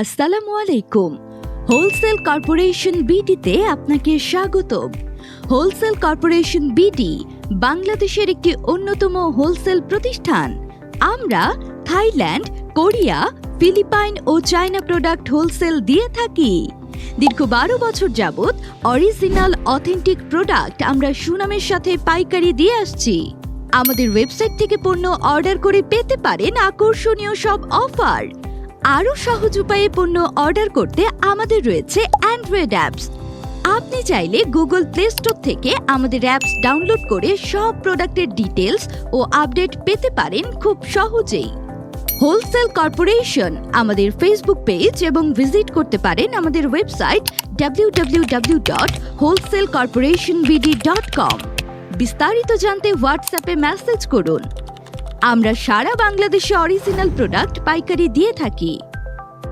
আসসালামু আলাইকুম। Wholesale corporation বিডিতে আপনাকে স্বাগতম। হোলসেল কর্পোরেশন বিডি বাংলাদেশের একটি অন্যতম হোলসেল প্রতিষ্ঠান। আমরা থাইল্যান্ড, কোরিয়া, ফিলিপাইন ও চায়না প্রোডাক্ট হোলসেল দিয়ে থাকি। দীর্ঘ বারো বছর যাবৎ অরিজিনাল, অথেন্টিক প্রোডাক্ট আমরা সুনামের সাথে পাইকারি দিয়ে আসছি। আমাদের ওয়েবসাইট থেকে পণ্য অর্ডার করে পেতে পারেন আকর্ষণীয় সব অফার। আরও সহজ উপায়ে পণ্য অর্ডার করতে আমাদের রয়েছে অ্যান্ড্রয়েড অ্যাপস আপনি চাইলে গুগল প্লে স্টোর থেকে আমাদের অ্যাপস ডাউনলোড করে সব প্রোডাক্টের ডিটেলস ও আপডেট পেতে পারেন খুব সহজেই। হোলসেল কর্পোরেশন আমাদের ফেসবুক পেজ এবং ভিজিট করতে পারেন আমাদের ওয়েবসাইট www.wholesalecorporationbd.com বিস্তারিত জানতে হোয়াটসঅ্যাপে মেসেজ করুন। আমরা সারা বাংলাদেশে অরিজিনাল প্রোডাক্ট পাইকারি দিয়ে থাকি।